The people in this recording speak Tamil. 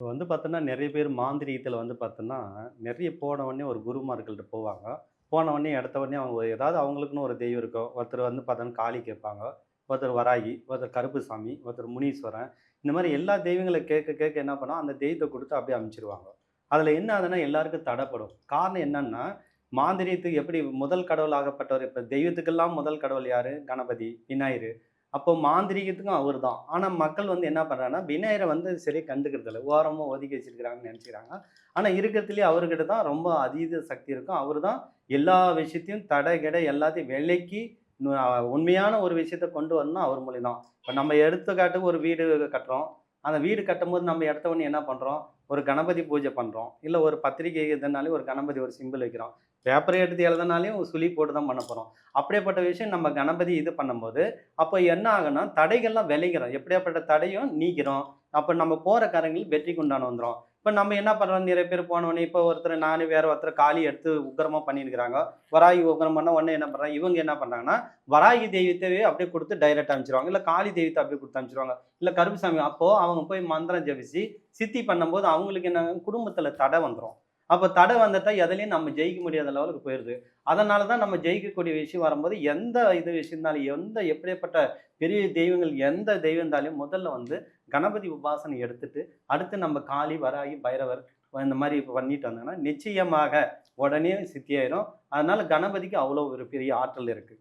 இப்போ வந்து பார்த்தோன்னா நிறைய பேர் மாந்திரீகத்தில் வந்து பார்த்தோன்னா நிறைய போனவொடனே ஒரு குருமார்கள்ட்ட போவாங்க. போன உடனே உடனே அவங்க ஏதாவது அவங்களுக்குன்னு ஒரு தெய்வம் இருக்கும் ஒருத்தர் வந்து பார்த்தோன்னா காளி கேட்பாங்க. ஒருத்தர் வராகி ஒருத்தர் கருப்புசாமி ஒருத்தர் முனீஸ்வரன். இந்த மாதிரி எல்லா தெய்வங்களை கேட்க கேட்க என்ன பண்ணோம் அந்த தெய்வத்தை கொடுத்து அப்படியே அமைச்சிருவாங்க. அதில் என்ன ஆகுதுன்னா எல்லாருக்கும் தடைப்படும். காரணம் என்னன்னா மாந்திரியத்துக்கு எப்படி முதல் கடவுளாகப்பட்டவர் இப்போ தெய்வத்துக்கெல்லாம் முதல் கடவுள் யார்? கணபதி விநாயகர். அப்போ மாந்திரிகத்துக்கும் அவர் தான் ஆனால் மக்கள் வந்து என்ன பண்ணுறாங்கன்னா விநாயகரை வந்து சரியாக கண்டுக்கிறது இல்லை. ஓரமாக ஒதுக்கி வச்சிருக்கிறாங்கன்னு நினச்சிக்கிறாங்க. ஆனால் இருக்கிறதுலேயே அவர்கிட்ட தான் ரொம்ப அதீத சக்தி இருக்கும். அவர் தான் எல்லா விஷயத்தையும் தடை கடை எல்லாத்தையும் விலைக்கு உண்மையான ஒரு விஷயத்த கொண்டு வரணும் அவர் மொழி தான் இப்போ நம்ம எடுத்துக்காட்டுக்கு ஒரு வீடு கட்டுறோம். அந்த வீடு கட்டும்போது நம்ம இடத்த ஒன்று என்ன பண்ணுறோம் ஒரு கணபதி பூஜை பண்ணுறோம் இல்லை ஒரு பத்திரிகை எதுனாலே ஒரு கணபதி ஒரு சிம்பிள் வைக்கிறோம். பேப்பரை எடுத்து எழுதினாலையும் சுழி போட்டு தான் பண்ண போகிறோம் அப்படியேப்பட்ட விஷயம் நம்ம கணபதி இது பண்ணும்போது அப்போ என்ன ஆகும்னா தடைகள்லாம் விளைகிறோம். எப்படியாப்பட்ட தடையும் நீக்கிறோம். அப்போ நம்ம போகிற காரங்கள் வெற்றிக்கு உண்டான வந்துடும் இப்போ நம்ம என்ன பண்ணுறோம் நிறைய பேர் போனோடனே இப்போ ஒருத்தர் நான் வேற ஒருத்தர் காளி எடுத்து உக்கிரமாக பண்ணியிருக்கிறாங்க. வராகி உக்கிரம் பண்ணால் உடனே என்ன பண்ணுறாங்க இவங்க என்ன பண்ணுறாங்கன்னா வராகி தெய்வத்தையே அப்படியே கொடுத்து டைரக்ட் அனுப்பிச்சிருவாங்க. இல்லை காளி தெய்வத்தை அப்படியே கொடுத்து அனுப்பிச்சிருவாங்க. இல்லை கருப்புசாமி அப்போது அவங்க போய் மந்திரம் ஜெபிச்சு சித்தி பண்ணும்போது அவங்களுக்கு என்ன குடும்பத்தில் தடை வந்துடும் அப்போ தடை வந்துட்டா எதுலையும் நம்ம ஜெயிக்க முடியாத லெவலுக்கு போயிடுது அதனால தான் நம்ம ஜெயிக்கக்கூடிய விஷயம் வரும்போது எந்த இது விஷயம்னாலும் எந்த எப்படிப்பட்ட பெரிய தெய்வங்கள் எந்த தெய்வம் இருந்தாலும் முதல்ல வந்து கணபதி உபாசனை எடுத்துட்டு அடுத்து நம்ம காளி வராகி பைரவர் இந்த மாதிரி பண்ணிட்டு வந்தாங்கன்னா நிச்சயமாக உடனே சித்தியாயிரும். அதனால கணபதிக்கு அவ்வளோ ஒரு பெரிய ஆற்றல் இருக்குது